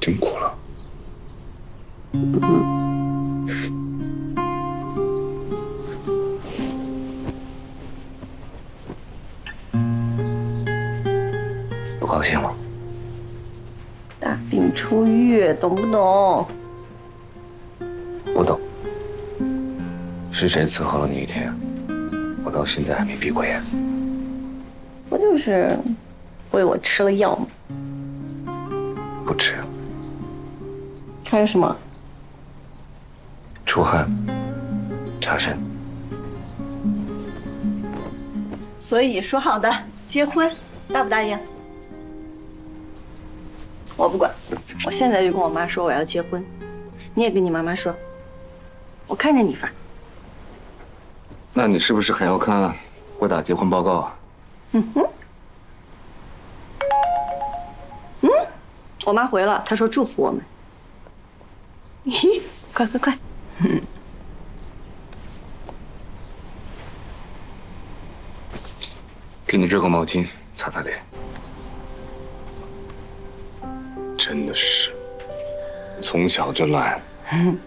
真苦了。不高兴了？大病初愈，懂不懂？不懂。是谁伺候了你一天？我到现在还没闭过眼。不就是喂我吃了药吗？不吃。还有什么？出汗、查身。所以说好的结婚，答不答应？我不管，我现在就跟我妈说我要结婚，你也跟你妈妈说，我看着你发。那你是不是还要看我打结婚报告啊？嗯哼。嗯，我妈回了，她说祝福我们。咦，快快快！给你热个毛巾擦擦脸。真的是，从小就懒。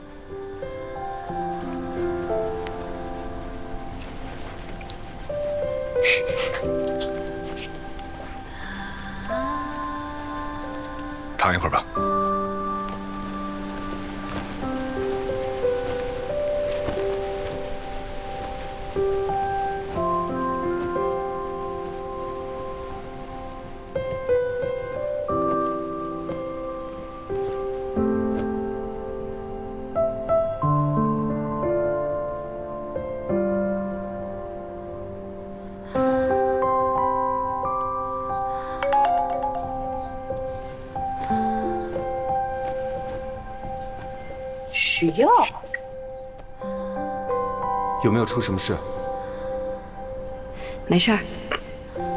躺一会儿吧。需要？有没有出什么事？没事儿，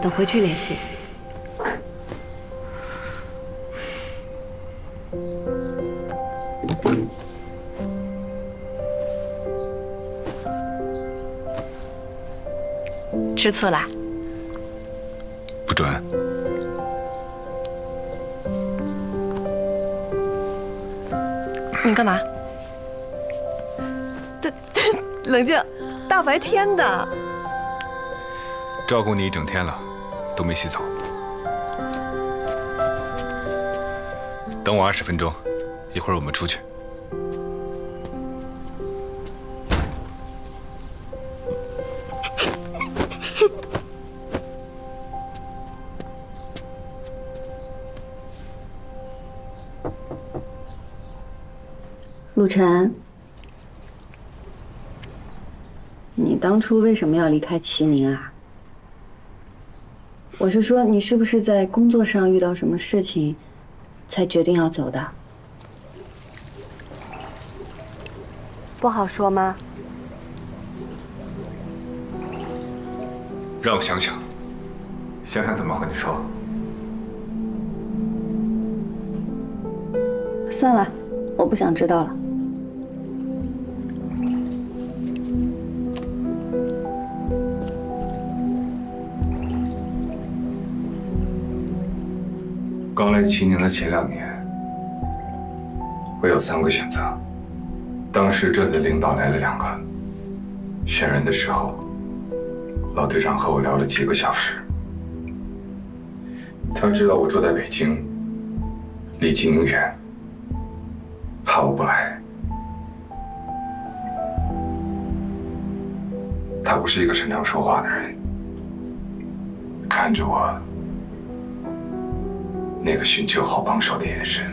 等回去联系。吃醋啦？不准。你干嘛？冷静，大白天的。照顾你一整天了，都没洗澡。等我二十分钟，一会儿我们出去。陆晨，你当初为什么要离开齐宁啊？我是说，你是不是在工作上遇到什么事情，才决定要走的？不好说吗？让我想想，想想怎么和你说。算了，我不想知道了。刚来齐宁的前两年，我有三个选择。当时这里的领导来了两个，选人的时候，老队长和我聊了几个小时。他知道我住在北京，离济宁远，怕我不来。他不是一个擅长说话的人，看着我。那个寻求好帮手的眼神，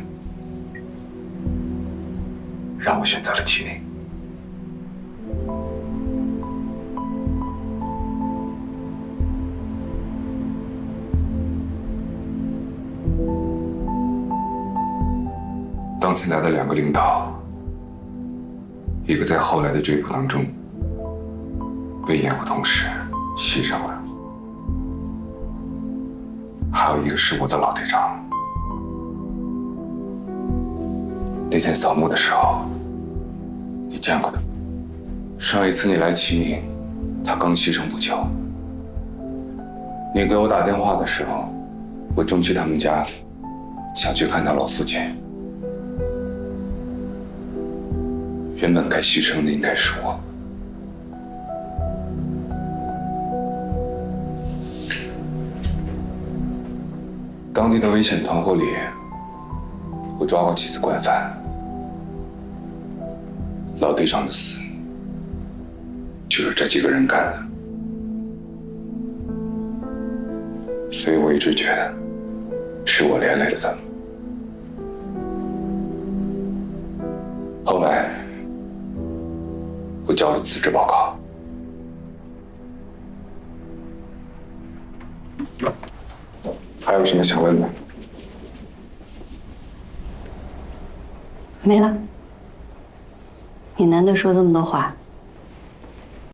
让我选择了麒麟。当天来的两个领导，一个在后来的追捕当中被掩护同事牺牲了，还有一个是我的老队长。那天扫墓的时候，你见过他。上一次你来齐宁，他刚牺牲不久。你给我打电话的时候，我正去他们家，想去看他老父亲。原本该牺牲的应该是我。当地的危险团伙里，我抓过几次惯犯，老队长的死就是这几个人干的，所以我一直觉得是我连累了他们。后来，我交了辞职报告。还有什么想问的？没了。你难得说这么多话，